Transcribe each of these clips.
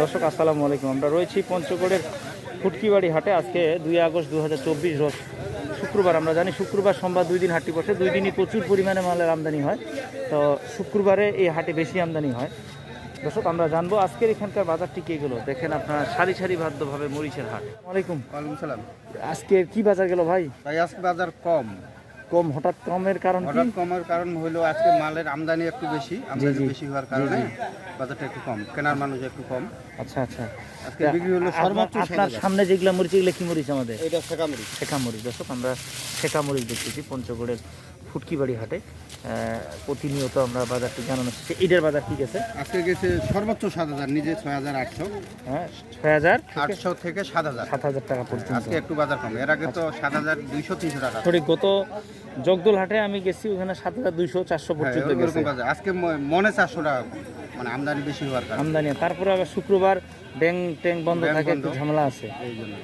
দর্শক আসসালামু আলাইকুম। আমরা রয়েছি পঞ্চগড়ের ফুটকিবাড়ি হাটে। আজকে দুই আগস্ট দু হাজার চব্বিশ রোজ শুক্রবার। আমরা জানি শুক্রবার সোমবার দুই দিন হাটটি বসে। দুই দিনই প্রচুর পরিমাণে মালের আমদানি হয়। তো শুক্রবারে এই হাটে বেশি আমদানি হয়। দর্শক আমরা জানব আজকের এখানকার বাজারটি কে গেলো দেখেন আপনার সারি সারি বাধ্যভাবে মরিচের হাট। ওয়ালাইকুম ওয়ালাইকুম সালাম। আজকে কি বাজার গেল ভাই? ভাই আজকে বাজার কম। কম হঠাৎ কমের কারণ কি? হঠাৎ কমের কারণ হলো আজকে মালের আমদানি একটু বেশি আমদানি বেশি হওয়ার কারণে বাজারটা একটু কম কেনার মানুষ একটু কম। আচ্ছা আচ্ছা। আজকে বিক্রি হলো সর্বোচ্চ আপনার সামনে যেগুলা মরিচ এগুলো কি মরিচ আমাদের? এটা শেখামরি শেখা মরিচ। দর্শক আমরা শেখা মরিচ দেখতেছি পঞ্চগড়ের ফুটকিবাড়ি হাটে আহ, প্রতিনিয়ত আমরা বাজারটি জানানো হচ্ছে ঈদের বাজার ঠিক আছে আজকে গেছে সর্বোচ্চ সাত হাজার নিজে ছয় হাজার আটশো। হ্যাঁ ছয় হাজার? আটশো থেকে সাত হাজার। সাত হাজার টাকা পর্যন্ত। আজকে একটু বাজার কম। এর আগে তো সাত হাজার দুইশো তিনশো টাকা। সঠিক গত জগদল হাটে আমি গেছি ওখানে সাত হাজার দুইশো চারশো হ্যাঁ, পর্যন্ত গেছে। আজকে মনে চারশো টাকা মানে আমদানি বেশি হওয়ার আমদানি তারপরে আবার শুক্রবার ব্যাংক ট্যাঙ্ক বন্ধ থাকে একটু ঝামেলা আছে। এই জন্য।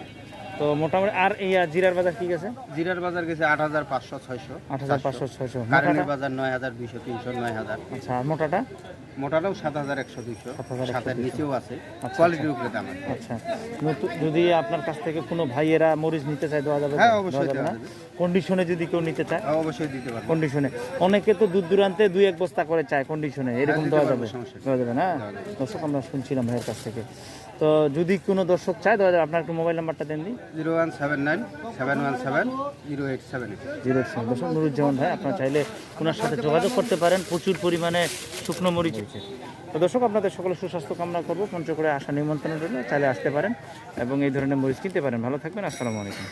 তো মোটামুটি আর এই জিরার বাজার ঠিক আছে জিরার বাজার গেছে আট হাজার পাঁচশো ছয়শো। আট হাজার পাঁচশো ছয়শো। কারেন্টের বাজার নয় হাজার দুইশো তিনশো নয় হাজার। আচ্ছা মোটাটা? মোটাটাও সাত হাজার একশো দুইশো। 7,100 সাতের নিচেও আছে আচ্ছা, কোয়ালিটির উপরে দাম আচ্ছা। যদি আপনার কাছ থেকে কোনো ভাইয়েরা মরিচ নিতে চায় দেওয়া যাবে? হ্যাঁ, অবশ্যই কন্ডিশনে যদি কেউ নিতে চায়? হ্যাঁ, অবশ্যই দিতে পারব। কন্ডিশনে অনেকে তো দূর দূরান্তে দুই এক বস্তা করে চায় কন্ডিশনে এরকম দিতে দেওয়া যাবে। দেওয়া যাবে না। দর্শক আমরা শুনছিলাম ভাইয়ের কাছ থেকে। তো যদি কোনো দর্শক চায় তাহলে আপনার একটু মোবাইল নাম্বারটা দেন দিন zero one seven nine seven one seven zero eight seven. Eight zero seven. দর্শক নুরুজ্জামান ভাই আপনারা চাইলে ওনার সাথে যোগাযোগ করতে পারেন। প্রচুর পরিমাণে শুকনো মরিচ হয়েছে। তো দর্শক আপনাদের সকলে সুস্বাস্থ্য কামনা করব। পঞ্চকড়ে আসা নিমন্ত্রণের জন্য চাইলে আসতে পারেন এবং এই ধরনের মরিচ কিনতে পারেন। ভালো থাকবেন। আসসালামু আলাইকুম।